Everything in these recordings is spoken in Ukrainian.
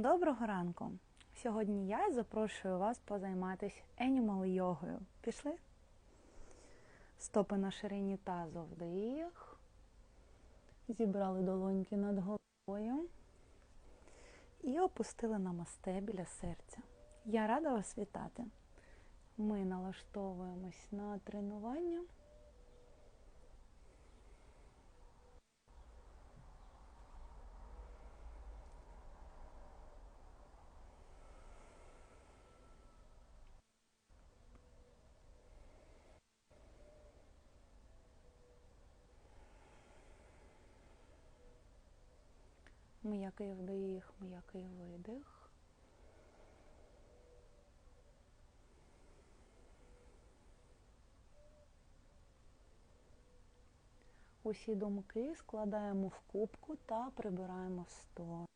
Доброго ранку! Сьогодні я запрошую вас позайматися Animal йогою. Пішли? Стопи на ширині тазу вдих. Зібрали долоньки над головою і опустили намасте біля серця. Я рада вас вітати. Ми налаштовуємось на тренування. М'який вдих, м'який видих. Усі думки складаємо в кубку та прибираємо в сторону.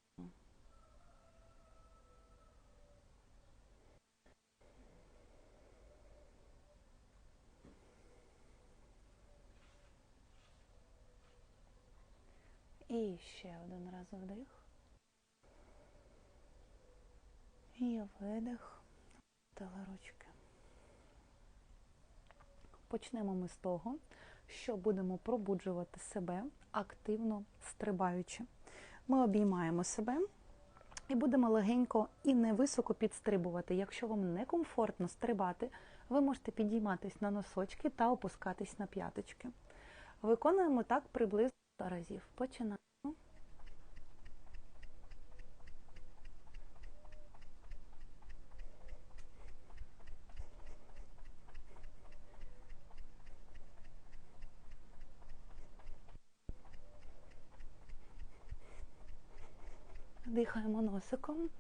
І ще один раз вдих. І видих. Тела ручки. Почнемо ми з того, що будемо пробуджувати себе активно стрибаючи. Ми обіймаємо себе і будемо легенько і невисоко підстрибувати. Якщо вам некомфортно стрибати, ви можете підійматись на носочки та опускатись на п'яточки. Виконуємо так приблизно 100 разів. Починаємо. Дихаємо носиком.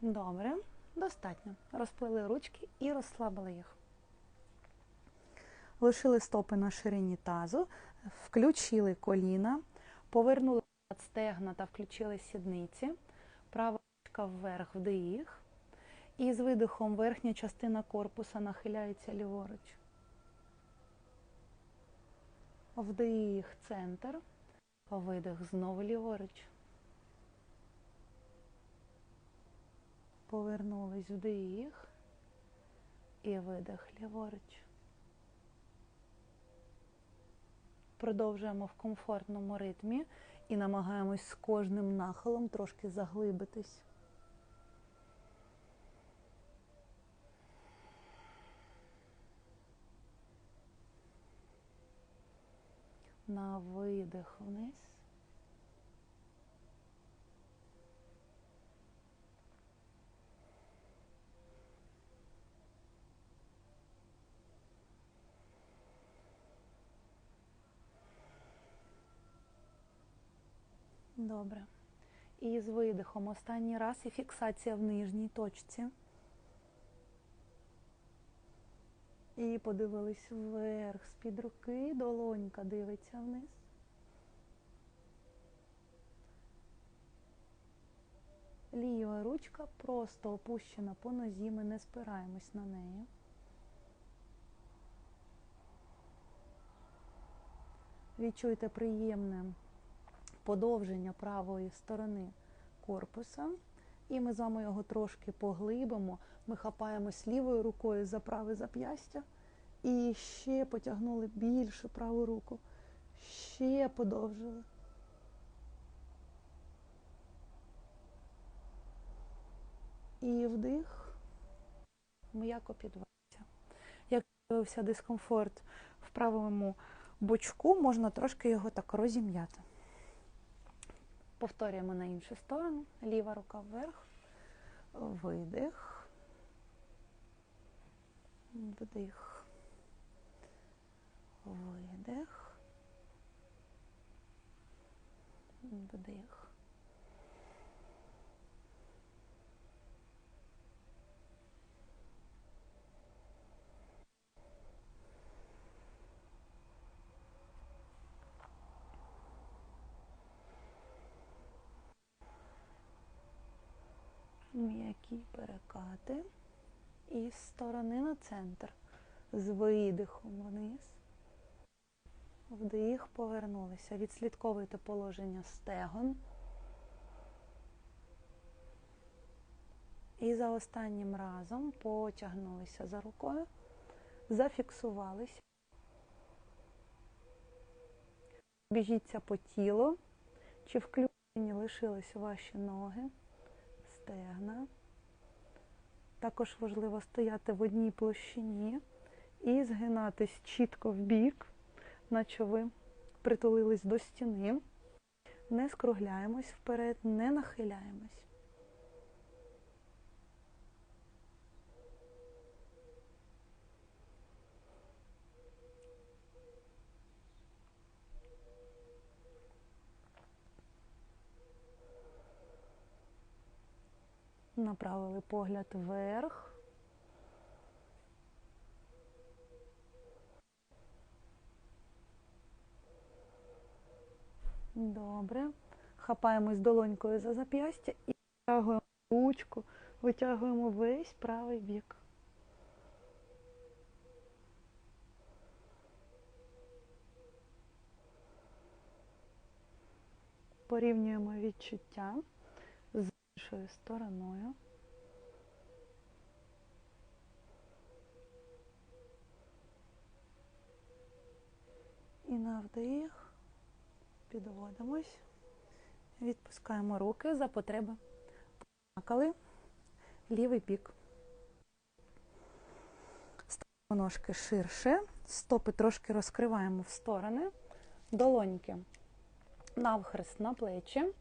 Добре, достатньо. Розплили ручки і розслабили їх. Лишили стопи на ширині тазу, включили коліна, повернули стегна та включили сідниці, права ручка вверх, вдих. І з видихом верхня частина корпуса нахиляється ліворуч. Вдих, центр, видих знову ліворуч. Повернулись вдих і видих ліворуч. Продовжуємо в комфортному ритмі і намагаємось з кожним нахилом трошки заглибитись. На видих вниз. Добре. І з видихом останній раз і фіксація в нижній точці. І подивились вверх з-під руки, долонька дивиться вниз. Ліва ручка просто опущена по нозі, ми не спираємось на неї. Відчуйте приємне подовження правої сторони корпуса. І ми з вами його трошки поглибимо. Ми хапаємось лівою рукою за праве зап'ястя. І ще потягнули більше праву руку. Ще подовжили. І вдих, м'яко підводиться. Як з'явився дискомфорт в правому бочку, можна трошки його так розім'яти. Повторюємо на іншу сторону. Ліва рука вверх, видих, вдих, видих, вдих. Легкі перекати. І з сторони на центр. З видихом вниз. Вдих, повернулися. Відслідковуйте положення стегон. І за останнім разом потягнулися за рукою, зафіксувалися. Біжіться по тілу, чи включені лишились ваші ноги, стегна. Також важливо стояти в одній площині і згинатись чітко в бік, наче ви притулились до стіни. Не скругляємось вперед, не нахиляємось. Направили погляд вверх. Добре. Хапаємось долонькою за зап'ястя і витягуємо ручку, витягуємо весь правий бік. Порівнюємо відчуття іншою стороною. І на вдих підводимось, відпускаємо руки за потреби. Плакали лівий бік. Ставимо ножки ширше, стопи трошки розкриваємо в сторони, долоньки. Навхрест на плечі.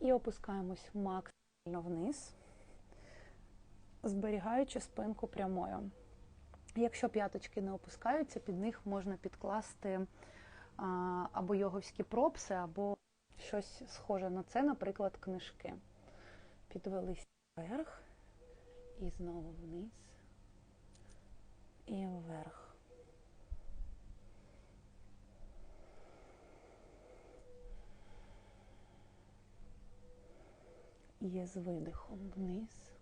І опускаємось максимально вниз, зберігаючи спинку прямою. Якщо п'яточки не опускаються, під них можна підкласти або йоговські пропси, або щось схоже на це, наприклад, книжки. Підвелися вверх і знову вниз і вверх. Є з видихом вниз,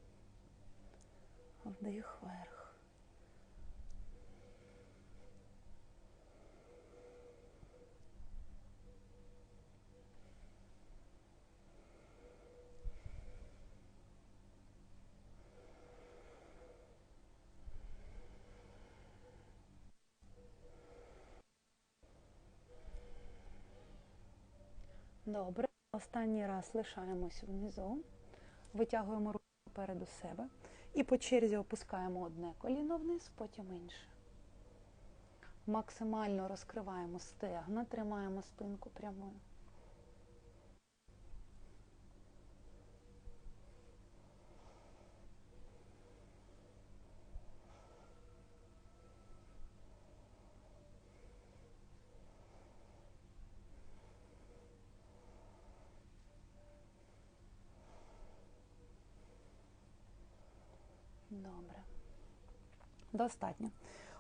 вдих вверх. Добре. Останній раз лишаємось внизу, витягуємо руку попереду себе і по черзі опускаємо одне коліно вниз, потім інше. Максимально розкриваємо стегна, тримаємо спинку прямою. Добре. Достатньо.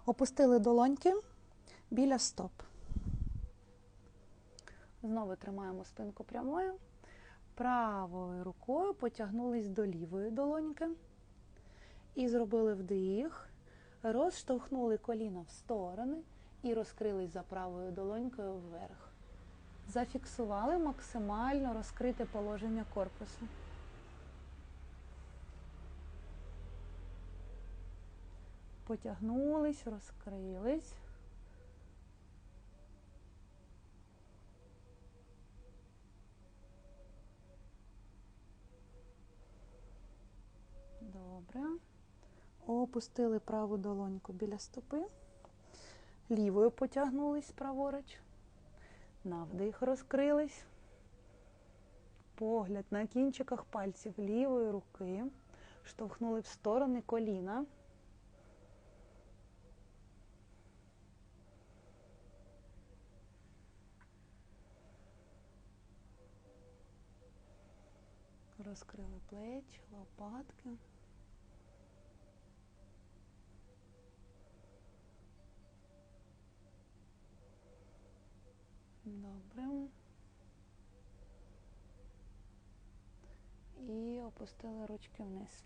Опустили долоньки біля стоп. Знову тримаємо спинку прямою. Правою рукою потягнулись до лівої долоньки. І зробили вдих. Розштовхнули коліна в сторони і розкрились за правою долонькою вверх. Зафіксували максимально розкрите положення корпусу. Потягнулись, розкрились. Добре. Опустили праву долоньку біля стопи. Лівою потягнулись праворуч. На вдих розкрились. Погляд на кінчиках пальців лівої руки. Штовхнули в сторони коліна. Розкрили плечі, лопатки. Добре. І опустили ручки вниз.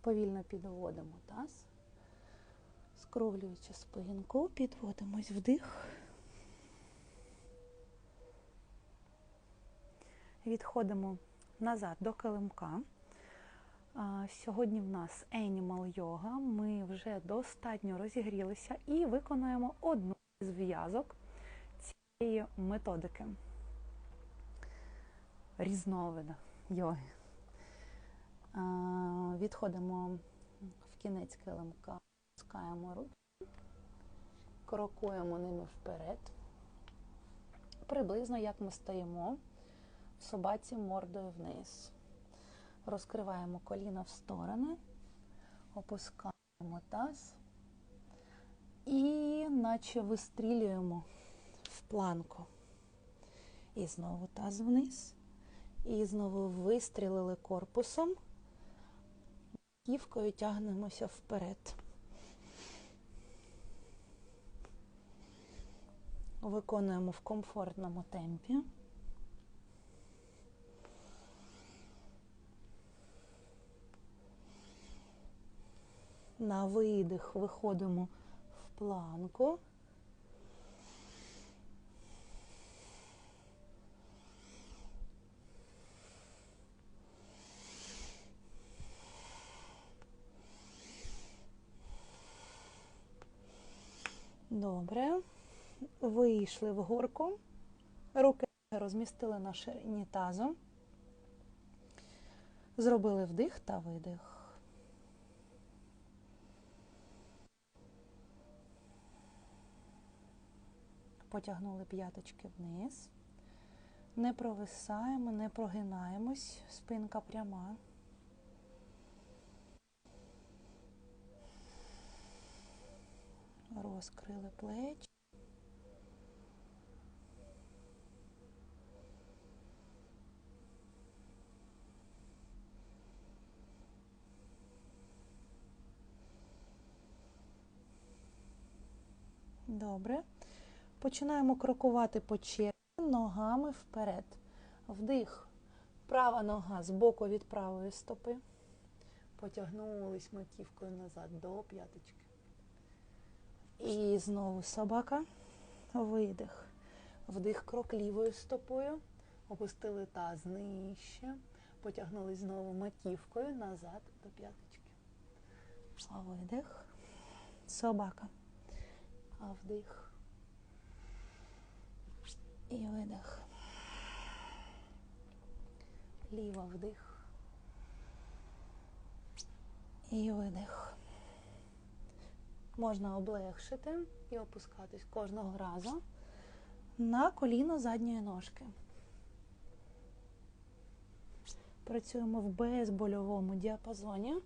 Повільно підводимо таз, скруглюючи спинку, підводимось вдих. Відходимо назад до килимка. Сьогодні в нас Animal Yoga. Ми вже достатньо розігрілися і виконуємо одну з в'язок цієї методики різновида йоги. Відходимо в кінець килимка, пускаємо руки, крокуємо ними вперед, приблизно як ми стоїмо собаці мордою вниз. Розкриваємо коліна в сторони, опускаємо таз і наче вистрілюємо в планку. І знову таз вниз. І знову вистрілили корпусом, ківкою тягнемося вперед. Виконуємо в комфортному темпі. На видих виходимо в планку. Добре. Вийшли в горку. Руки розмістили на ширині тазу. Зробили вдих та видих. Потягнули п'яточки вниз. Не провисаємо, не прогинаємось, спинка пряма. Розкрили плечі. Добре. Починаємо крокувати по черзі ногами вперед. Вдих. Права нога з боку від правої стопи. Потягнулись маківкою назад до п'яточки. І знову собака. Видих. Вдих крок лівою стопою. Опустили таз нижче. Потягнулись знову маківкою назад до п'яточки. Видих. Собака. А вдих. І видих. Ліва вдих. І видих. Можна облегшити і опускатись кожного разу на коліно задньої ножки. Працюємо в безбольовому діапазоні.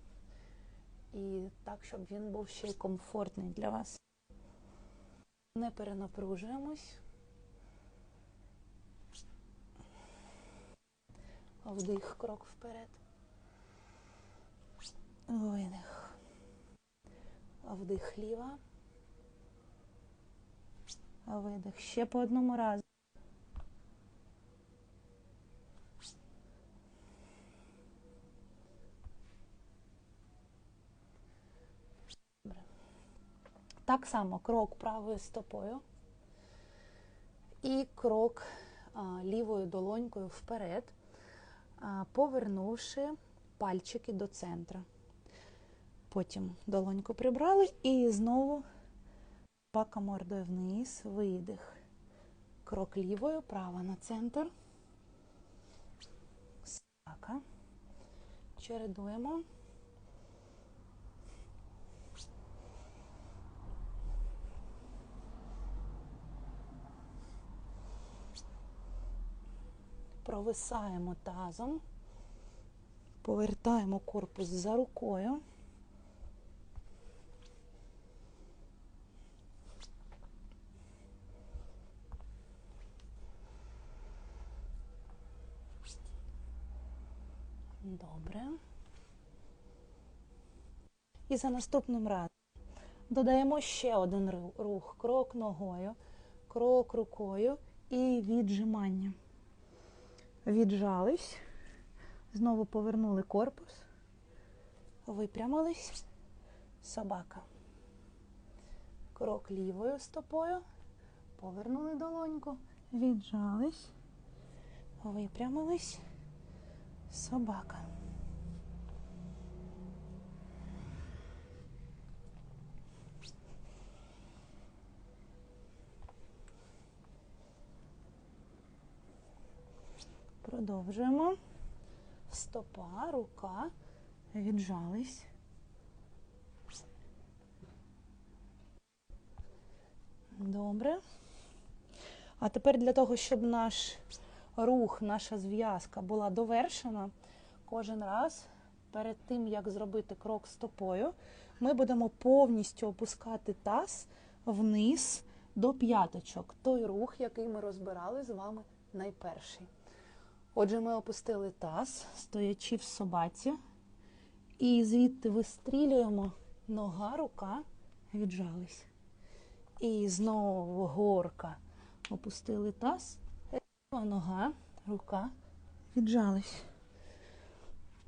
І так, щоб він був ще й комфортний для вас. Не перенапружуємось. Вдих, крок вперед. Видих. Вдих ліва. Видих. Ще по одному разу. Так само крок правою стопою і крок лівою долонькою вперед, повернувши пальчики до центра. Потім долоньку прибрали і знову пака мордою вниз, видих. Крок лівою, права на центр. Собака. Чередуємо. Провисаємо тазом, повертаємо корпус за рукою. Добре. І за наступним разом додаємо ще один рух. Крок ногою, крок рукою і віджимання. Віджались, знову повернули корпус Випрямились. Собака. Крок лівою стопою. Повернули долоньку. Віджались. Випрямились. Собака. Продовжуємо. Стопа, рука. Віджались. Добре. А тепер для того, щоб наш рух, наша зв'язка була довершена, кожен раз перед тим, як зробити крок стопою, ми будемо повністю опускати таз вниз до п'яточок. Той рух, який ми розбирали з вами найперший. Отже, ми опустили таз, стоячи в собаці, і звідти вистрілюємо нога, рука, віджались. І знову горка. Опустили таз, нога, рука, віджались.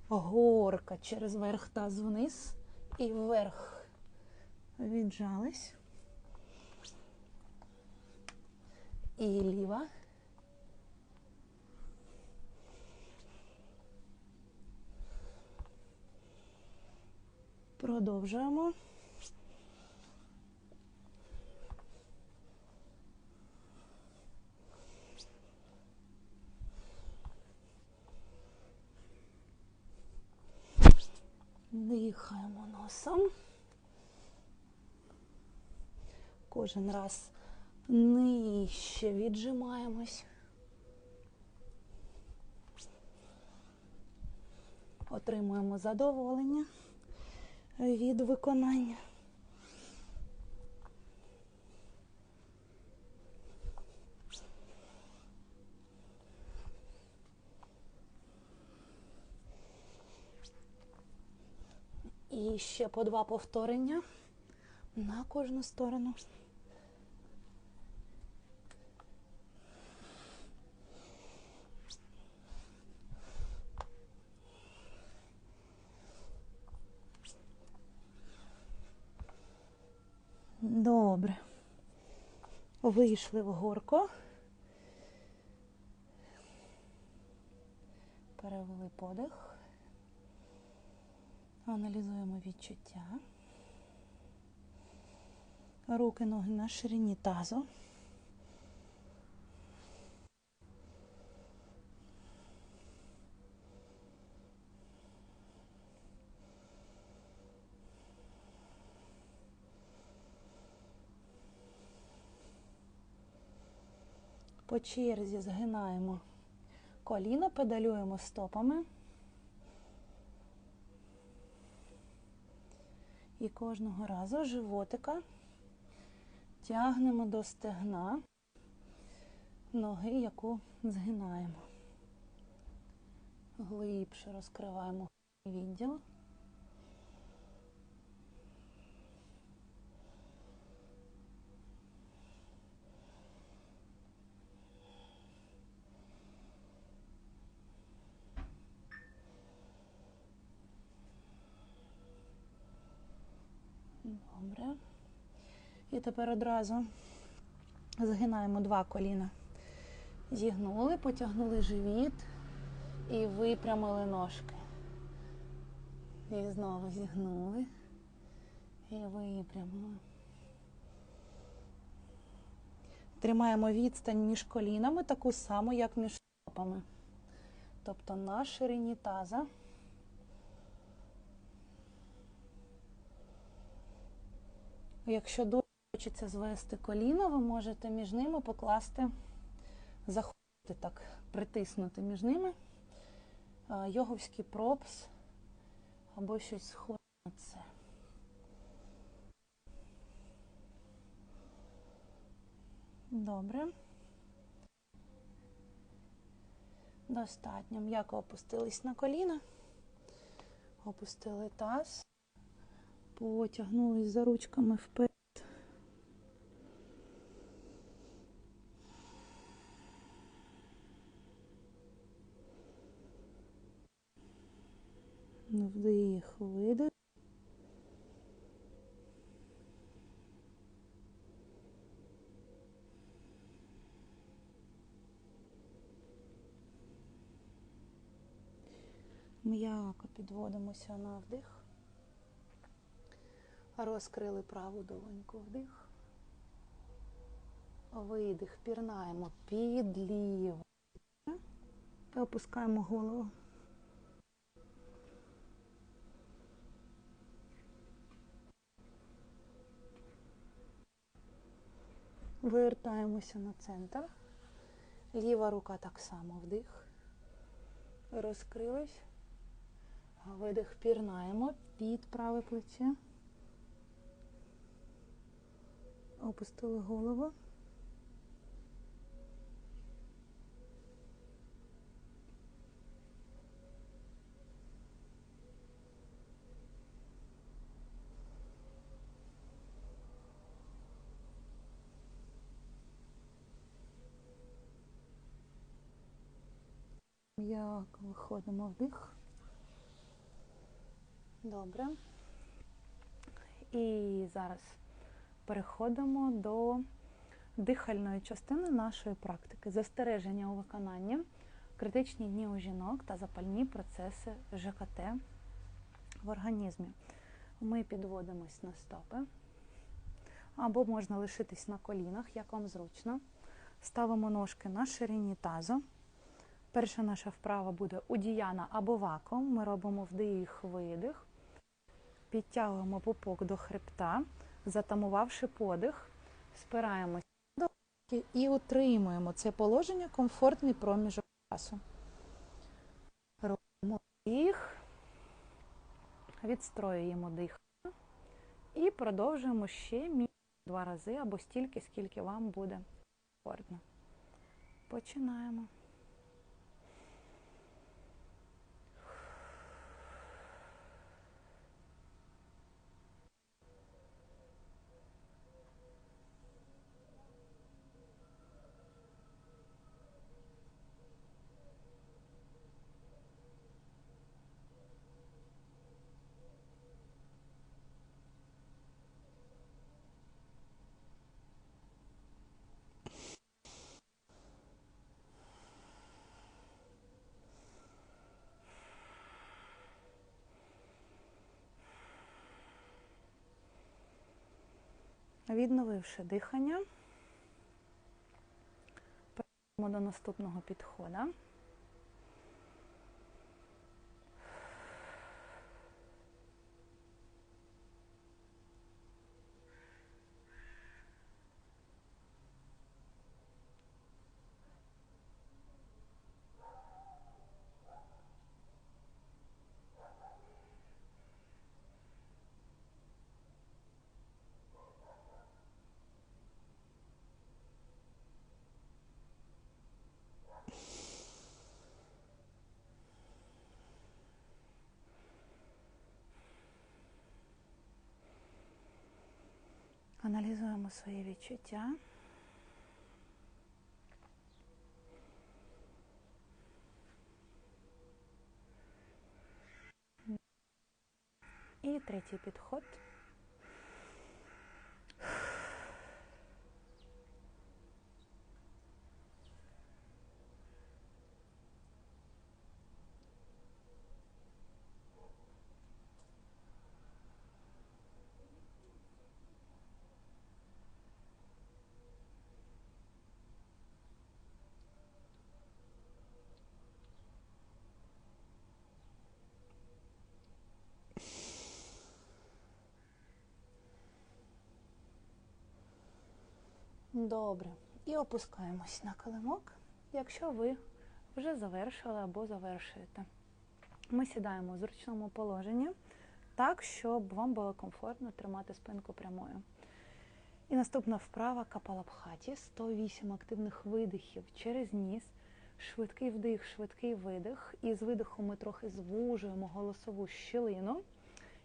Горка через верх таз вниз і вверх. Віджались. І ліва. Продовжуємо. Дихаємо носом. Кожен раз нижче віджимаємось. Отримуємо задоволення від виконання. І ще по два повторення на кожну сторону. Добре. Вийшли в горку. Перевели подих. Аналізуємо відчуття. Руки, ноги на ширині тазу. По черзі згинаємо коліно, педалюємо стопами. І кожного разу животика тягнемо до стегна ноги, яку згинаємо. Глибше розкриваємо відділ. Добре. І тепер одразу згинаємо два коліна. Зігнули, потягнули живіт і випрямили ножки. І знову зігнули і випрямили. Тримаємо відстань між колінами таку саму, як між стопами. Тобто на ширині таза. Якщо дуже хочеться звести коліна, ви можете між ними покласти, заходити так, притиснути між ними йоговський пропс або щось схоже на це. Добре. Достатньо. М'яко опустились на коліна, опустили таз. Потягнулись за ручками вперед. Вдих, видих. М'яко підводимося на вдих. Розкрили праву долоньку вдих. Видих, пірнаємо під ліво. І опускаємо голову. Вивертаємося на центр. Ліва рука так само вдих. Розкрились. Видих, пірнаємо під праве плече. Опустили голову. М'яко виходимо вдих. Добре. І зараз переходимо до дихальної частини нашої практики. Застереження у виконанні, критичні дні у жінок та запальні процеси ЖКТ в організмі. Ми підводимось на стопи. Або можна лишитись на колінах, як вам зручно. Ставимо ножки на ширині тазу. Перша наша вправа буде удіяна або вакуум. Ми робимо вдих, видих. Підтягуємо пупок до хребта, затамувавши подих, спираємося до і утримуємо це положення комфортний проміжок часу. Робимо вдих, відстроюємо дихання і продовжуємо ще мінімум два рази або стільки, скільки вам буде комфортно. Починаємо. Відновивши дихання, перейдемо до наступного підходу. Аналізуємо свої відчуття. І третій підход. Добре. І опускаємось на килимок, якщо ви вже завершили або завершуєте. Ми сідаємо в зручному положенні так, щоб вам було комфортно тримати спинку прямою. І наступна вправа капалабхаті. 108 активних видихів через ніс. Швидкий вдих, швидкий видих. І з видиху ми трохи звужуємо голосову щілину.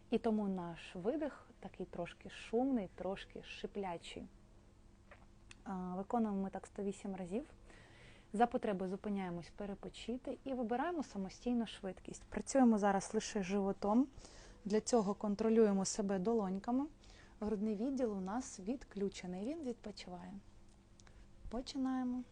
І тому наш видих такий трошки шумний, трошки шиплячий. Виконуємо ми так 108 разів. За потреби зупиняємось перепочити і вибираємо самостійну швидкість. Працюємо зараз лише животом. Для цього контролюємо себе долоньками. Грудний відділ у нас відключений, він відпочиває. Починаємо.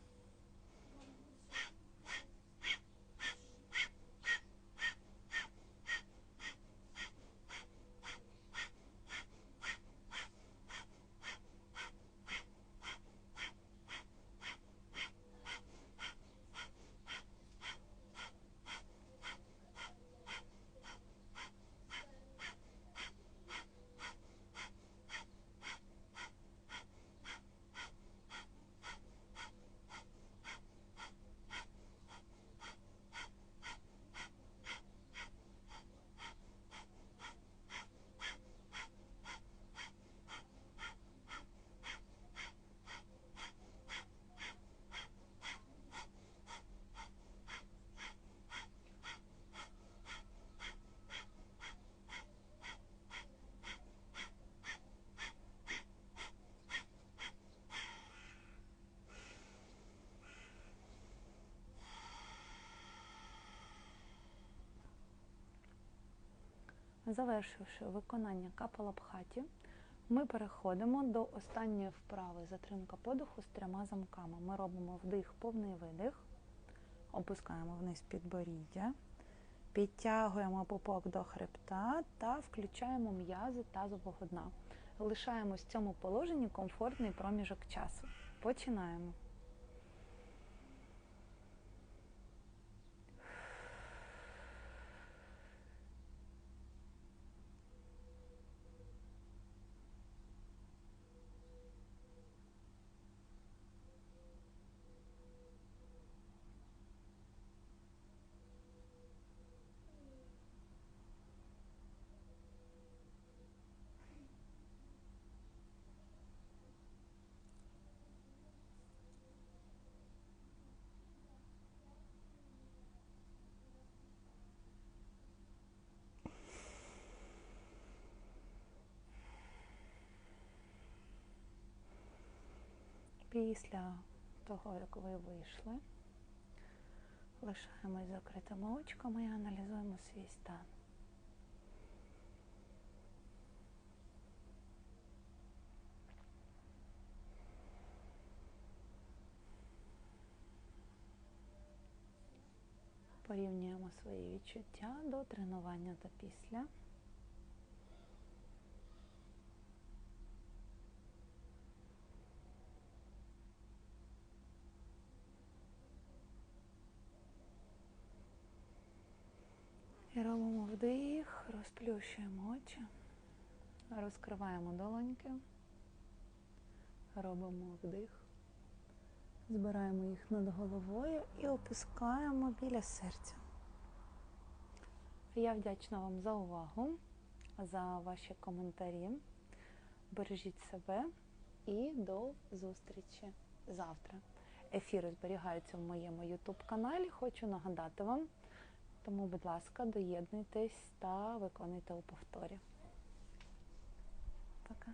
Завершивши виконання капалабхаті, ми переходимо до останньої вправи затримка подиху з трьома замками. Ми робимо вдих, повний видих, опускаємо вниз підборіддя, підтягуємо пупок до хребта та включаємо м'язи тазового дна. Лишаємось в цьому положенні комфортний проміжок часу. Починаємо. Після того, як ви вийшли, лишаємось закритими очками і аналізуємо свій стан. Порівнюємо свої відчуття до тренування та після. І робимо вдих, розплющуємо очі, розкриваємо долоньки, робимо вдих, збираємо їх над головою і опускаємо біля серця. Я вдячна вам за увагу, за ваші коментарі. Бережіть себе і до зустрічі завтра. Ефіри зберігаються в моєму YouTube каналі. Хочу нагадати вам. Тому, будь ласка, доєднуйтесь та виконуйте у повторі. Пока.